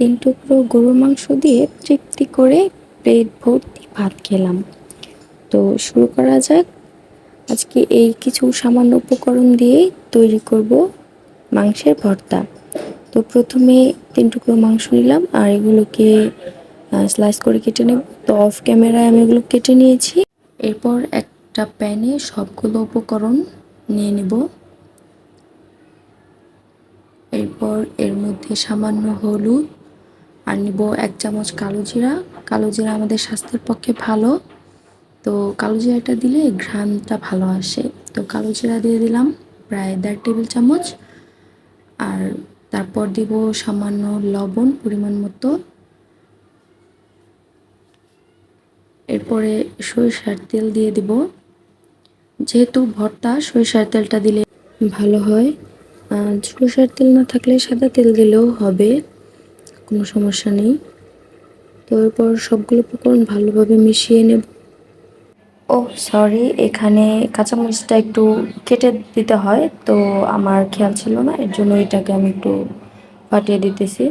তিন টুকরো গরুর মাংস দিয়ে তৃপ্তি করে প্লেট ভর্তি ভাত খেলাম। তো শুরু করা যাক। আজকে এই কিছু সামান্য উপকরণ দিয়েই তৈরি করব মাংসের ভর্তা। তো প্রথমে তিন টুকরো মাংস নিলাম আর এগুলোকে স্লাইস করে কেটে নেব। তো অফ ক্যামেরায় আমি এগুলো কেটে নিয়েছি। এরপর একটা প্যানে সবগুলো উপকরণ নিয়ে নেব। এরপর এর মধ্যে সামান্য হলুদ আর নিব এক চামচ কালো জিরা। কালো জিরা আমাদের স্বাস্থ্যের পক্ষে ভালো। তো কালো জিরাটা দিলে ঘ্রাণটা ভালো আসে। তো কালো জিরা দিয়ে দিলাম প্রায় দেড় টেবিল চামচ। আর তারপর দিব সামান্য লবণ পরিমাণ মতো। এরপরে সরিষার তেল দিয়ে দিব। যেহেতু ভর্তা, সরিষার তেলটা দিলে ভালো হয়। সরিষার তেল না থাকলে সাদা তেল দিলেও হবে। কোনো সমস্যা নেই। তো এরপর সবগুলো উপকরণ ভালোভাবে মিশিয়ে নেব। ও সরি এখানে কাঁচামরিচটা একটু কেটে দিতে হয়, তো আমার খেয়াল ছিল না, এর জন্য এটাকে আমি একটু ফাটিয়ে দিতেছি।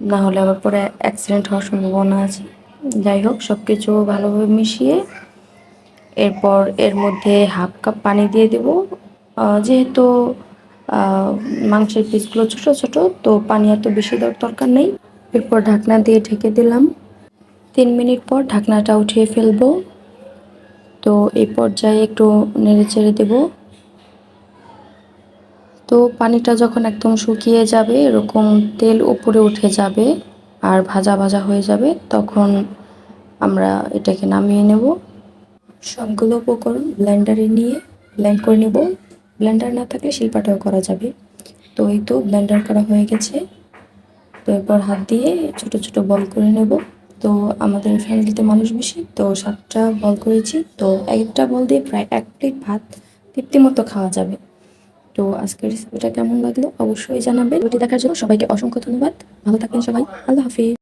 না হলে আবার পরে অ্যাক্সিডেন্ট হওয়ার সম্ভাবনা আছে। যাই হোক সব কিছু ভালোভাবে মিশিয়ে এরপর এর মধ্যে হাফ কাপ পানি দিয়ে দেব। যেহেতু মাংসের পিসগুলো ছোট ছোট, তো পানি এত বেশি দেওয়ার দরকার নেই। এরপর ঢাকনা দিয়ে ঢেকে দিলাম। তিন মিনিট পর ঢাকনাটা উঠিয়ে ফেলব। তো এই পর্যায়ে একটু নেড়ে চেড়ে দেব। তো পানিটা যখন একদম শুকিয়ে যাবে, এরকম তেল উপরে উঠে যাবে আর ভাজা ভাজা হয়ে যাবে, তখন আমরা এটাকে নামিয়ে নেব। সবগুলো উপকরণ ব্লেন্ডারে নিয়ে ব্লেন্ড করে নেব। ব্লেন্ডার না থাকলে শিল্পাটাও করা যাবে। তো এই তো ব্লেন্ডার করা হয়ে গেছে। তো এরপর হাত দিয়ে ছোট ছোট বল করে নেব। তো আমাদের ফ্যামিলিতে মানুষ বেশি, তো সাতটা বল করেছি। তো একটা বল দিয়ে প্রায় এক প্লেট ভাত তৃপ্তি মতো খাওয়া যাবে। তো আজকের রেসিপিটা কেমন লাগল অবশ্যই জানাবেন। ভিডিওটি দেখার জন্য সবাইকে অসংখ্য ধন্যবাদ। ভালো থাকবেন সবাই। আল্লাহ হাফিজ।